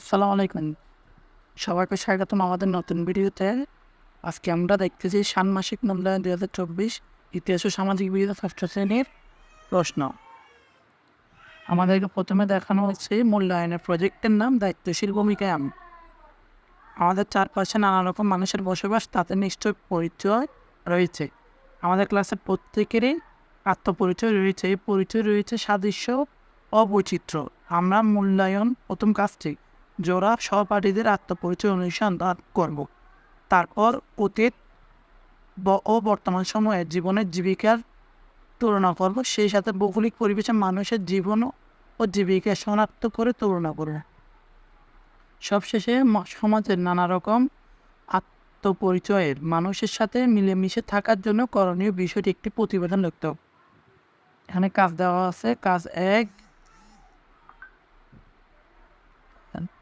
আসসালামু আলাইকুম। সবাইকে স্বাগতম আমাদের নতুন ভিডিওতে। আজকে আমরা দেখতেছি ষান্মাসিক মূল্যায়ন দুই হাজার চব্বিশ ইতিহাস ও সামাজিক বিদ্যা ষষ্ঠ শ্রেণির প্রশ্ন। আমাদেরকে প্রথমে দেখানো হচ্ছে মূল্যায়নের প্রজেক্টের নাম, দায়িত্বশীল ভূমিকায় আমি আমাদের চারপাশে নানা রকম মানুষের বসবাস, তাতে নিশ্চয় পরিচয় রয়েছে। আমাদের ক্লাসের প্রত্যেকেরই আত্মপরিচয় রয়েছে। এই পরিচয় রয়েছে সাদৃশ্য ও বৈচিত্র্য। আমরা মূল্যায়ন প্রথম কাজটি জোড়া সহপাঠীদের আত্মপরিচয় অনুসন্ধান করব। তারপর অতীত ও বর্তমান সময়ে জীবনের জীবিকার তুলনা করব। সেই সাথে ভৌগোলিক পরিবেশে মানুষের জীবন ও জীবিকা শনাক্ত করে তুলনা করব। সবশেষে সমাজের নানা রকম আত্মপরিচয়ের মানুষের সাথে মিলেমিশে থাকার জন্য করণীয় বিষয়টি একটি প্রতিবেদন লিখতে এখানে কাজ দেওয়া আছে। কাজ এক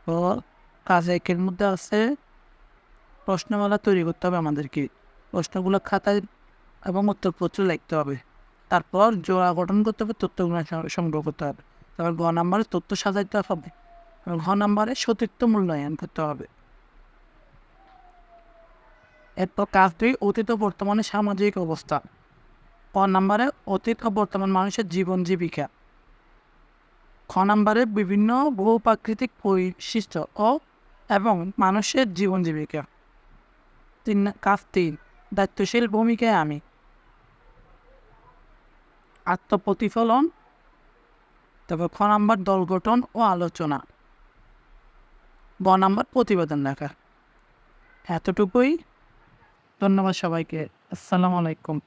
তারপর কাজ একের মধ্যে আছে প্রশ্নমালা তৈরি করতে হবে আমাদেরকে। প্রশ্নগুলো খাতায় এবং উত্তরপত্র লিখতে হবে। তারপর জোড়া গঠন করতে হবে, তথ্যগুলো সংগ্রহ করতে হবে। তারপর ঘ নাম্বারে তথ্য সাজাইতে হবে এবং ঘ নাম্বারে সতীর্থ মূল্যায়ন করতে হবে। এরপর কাজ দুই, অতীত ও বর্তমানে সামাজিক অবস্থা। ক নাম্বারে অতীত ও বর্তমান মানুষের জীবন জীবিকা। খ নাম্বারে বিভিন্ন ভূপ্রাকৃতিক বৈশিষ্ট্য ও এবং মানুষের জীবন জীবিকা। তিন কাজ তিন, দায়িত্বশীল ভূমিকায় আমি। আত্মপ্রতিফলন, তারপর খ নাম্বার দল গঠন ও আলোচনা। ব নাম্বার প্রতিবেদন লেখা। এতটুকুই। ধন্যবাদ সবাইকে। আসসালামু আলাইকুম।